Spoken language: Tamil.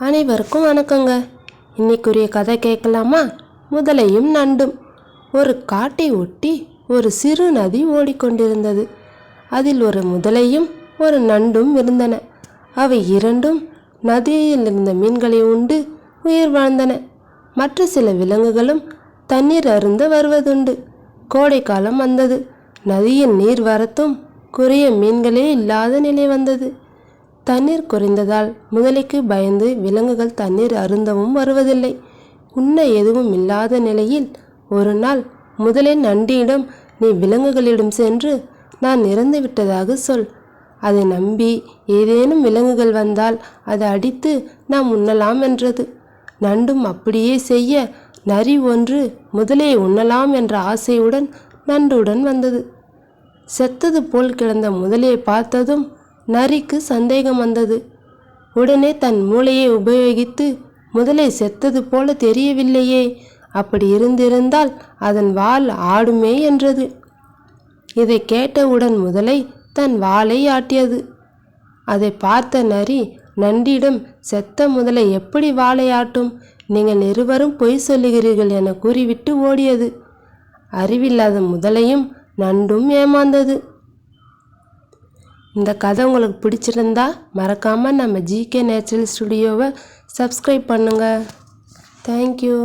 அனைவருக்கும் வணக்கங்க. இன்னைக்குரிய கதை கேட்கலாமா? முதலையும் நண்டும். ஒரு காட்டை ஒட்டி ஒரு சிறு நதி ஓடிக்கொண்டிருந்தது. அதில் ஒரு முதலையும் ஒரு நண்டும் இருந்தன. அவை இரண்டும் நதியில் இருந்த மீன்களை உண்டு உயிர் வாழ்ந்தன. மற்ற சில விலங்குகளும் தண்ணீர் அருந்த வருவதுண்டு. கோடைக்காலம் வந்தது. நதியின் நீர் வரத்தும் குறைய மீன்களே இல்லாத நிலை வந்தது. தண்ணீர் குறைந்ததால் முதலைக்கு பயந்து விலங்குகள் தண்ணீர் அருந்தவும் வருவதில்லை. உண்ண எதுவும் இல்லாத நிலையில் ஒரு நாள் முதலை நண்டியிடம் நீ விலங்குகளிடம் சென்று நான் இறந்து விட்டதாக சொல் அதை நம்பி ஏதேனும் விலங்குகள் வந்தால் அதை அடித்து நாம் உண்ணலாம் என்றது. நண்டும் அப்படியே செய்ய நரி ஒன்று முதலையை உண்ணலாம் என்ற ஆசையுடன் நண்டுடன் வந்தது. செத்தது போல் கிடந்த முதலையை பார்த்ததும் நரிக்கு சந்தேகம் வந்தது. உடனே தன் மூளையை உபயோகித்து முதலை செத்தது போல தெரியவில்லையே. அப்படி இருந்திருந்தால் அதன் வால் ஆடுமே என்றது. இதை கேட்டவுடன் முதலை தன் வாளை ஆட்டியது. அதை பார்த்த நரி நண்டியிடம் செத்த முதலை எப்படி வாளை ஆட்டும்? நீங்கள் இருவரும் பொய் சொல்லுகிறீர்கள் என கூறிவிட்டு ஓடியது. அறிவில்லாத முதலையும் நண்டும் ஏமாந்தது. இந்த கதை உங்களுக்கு பிடிச்சிருந்தா மறக்காமல் நம்ம ஜிகே நேச்சுரல் ஸ்டுடியோவை சப்ஸ்கிரைப் பண்ணுங்கள் தேங்க்யூ